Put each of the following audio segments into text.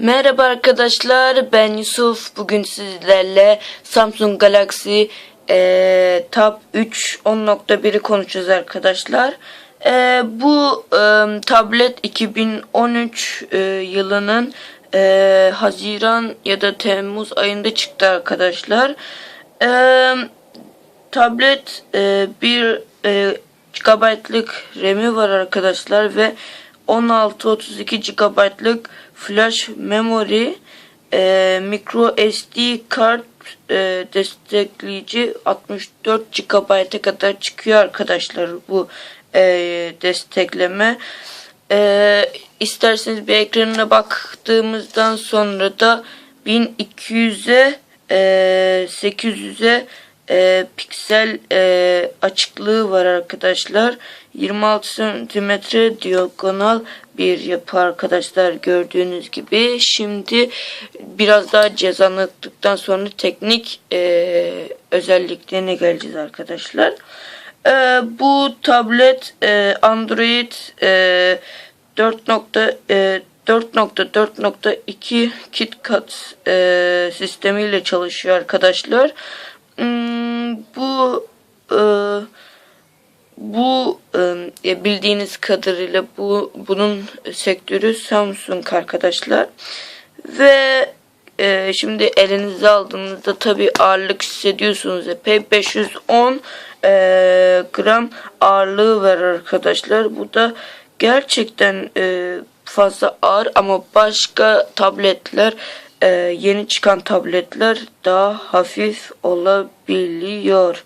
Merhaba arkadaşlar ben Yusuf bugün sizlerle Samsung Galaxy eee Tab 3 10.1'i konuşacağız arkadaşlar. Eee, bu eee, tablet 2013 eee, yılının eee, Haziran ya da Temmuz ayında çıktı arkadaşlar. Eee tablet e, bir e, GB'lık RAM'i var arkadaşlar ve 16-32 GB'lık flash memory e, micro SD kart e, destekleyici 64 GB'a kadar çıkıyor arkadaşlar bu e, destekleme. E, isterseniz bir ekranına baktığımızdan sonra da 1200'e e, 800'e e, piksel e, açıklığı var arkadaşlar. 26 santimetre diagonal bir yapı arkadaşlar gördüğünüz gibi. Şimdi biraz daha cihaz anlattıktan sonra teknik e, özelliklerine geleceğiz arkadaşlar. E, bu tablet e, Android e, 4. E, 4.4.2 KitKat e, sistemiyle çalışıyor arkadaşlar. Hmm, bu e, bu e, bildiğiniz kadarıyla bu bunun sektörü Samsung arkadaşlar. Ve e, şimdi elinize aldığınızda tabi ağırlık hissediyorsunuz epey. 510 e, gram ağırlığı var arkadaşlar. Bu da gerçekten e, fazla ağır ama başka tabletler e, yeni çıkan tabletler daha hafif olabiliyor.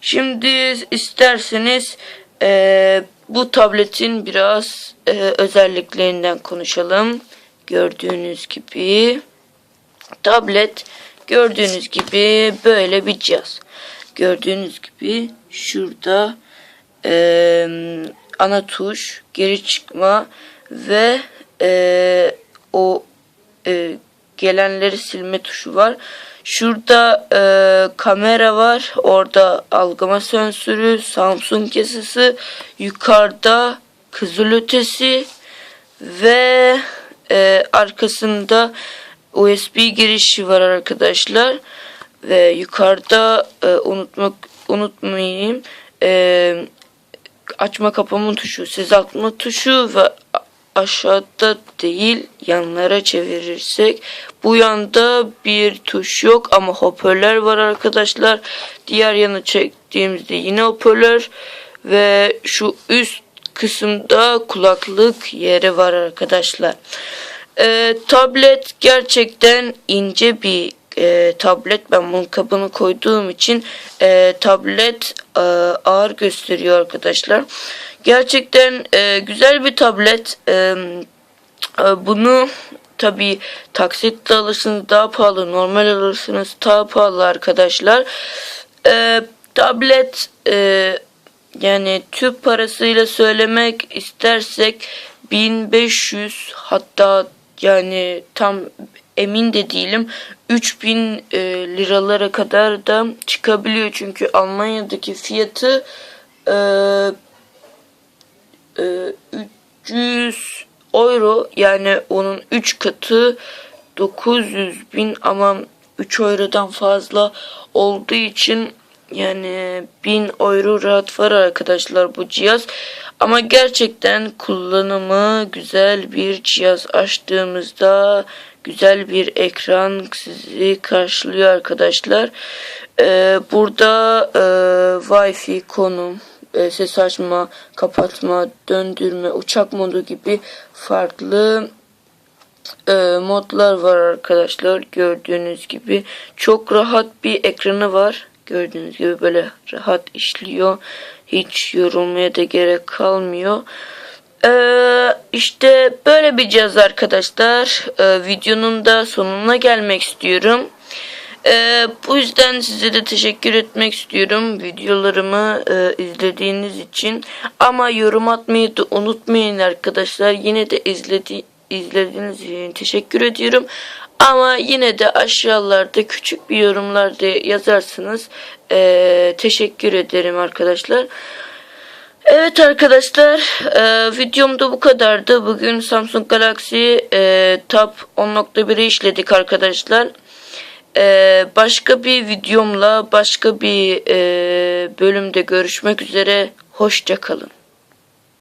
Şimdi isterseniz e, bu tabletin biraz e, özelliklerinden konuşalım. Gördüğünüz gibi tablet gördüğünüz gibi böyle bir cihaz. Gördüğünüz gibi şurada e, ana tuş, geri çıkma ve e, o e, gelenleri silme tuşu var. Şurada e, kamera var. Orada algılama sensörü, Samsung yazısı. Yukarıda kızılötesi ve e, arkasında USB girişi var arkadaşlar. Ve yukarıda e, unutmak unutmayayım. E, açma kapama tuşu, ses atma tuşu ve aşağıda değil yanlara çevirirsek bu yanda bir tuş yok ama hoparlör var arkadaşlar. Diğer yana çektiğimizde yine hoparlör ve şu üst kısımda kulaklık yeri var arkadaşlar. Ee, tablet gerçekten ince bir e, tablet. Ben bunun kabını koyduğum için e, tablet e, ağır gösteriyor arkadaşlar. Gerçekten e, güzel bir tablet. E, e, bunu tabi taksitle alırsınız daha pahalı. Normal alırsınız daha pahalı arkadaşlar. E, tablet e, yani Türk parasıyla söylemek istersek 1500 hatta yani tam emin de değilim. 3000 e, liralara kadar da çıkabiliyor. Çünkü Almanya'daki fiyatı e, e, 300 euro yani onun 3 katı 900 bin ama 3 eurodan fazla olduğu için yani 1000 euro rahat var arkadaşlar bu cihaz. Ama gerçekten kullanımı güzel bir cihaz. Açtığımızda güzel bir ekran sizi karşılıyor arkadaşlar. Ee, burada e, Wi-Fi konum, e, ses açma, kapatma, döndürme, uçak modu gibi farklı e, modlar var arkadaşlar. Gördüğünüz gibi çok rahat bir ekranı var. Gördüğünüz gibi böyle rahat işliyor. Hiç yorulmaya da gerek kalmıyor. Ee, işte böyle bir cihaz arkadaşlar. Ee, videonun da sonuna gelmek istiyorum. Ee, bu yüzden size de teşekkür etmek istiyorum videolarımı e, izlediğiniz için. Ama yorum atmayı da unutmayın arkadaşlar. Yine de izledi, izlediğiniz için teşekkür ediyorum. Ama yine de aşağılarda küçük bir yorumlarda yazarsınız. Ee, teşekkür ederim arkadaşlar. Evet arkadaşlar e, videom da bu kadardı. Bugün Samsung Galaxy e, Tab 10.1'i işledik arkadaşlar. E, başka bir videomla başka bir e, bölümde görüşmek üzere. Hoşçakalın.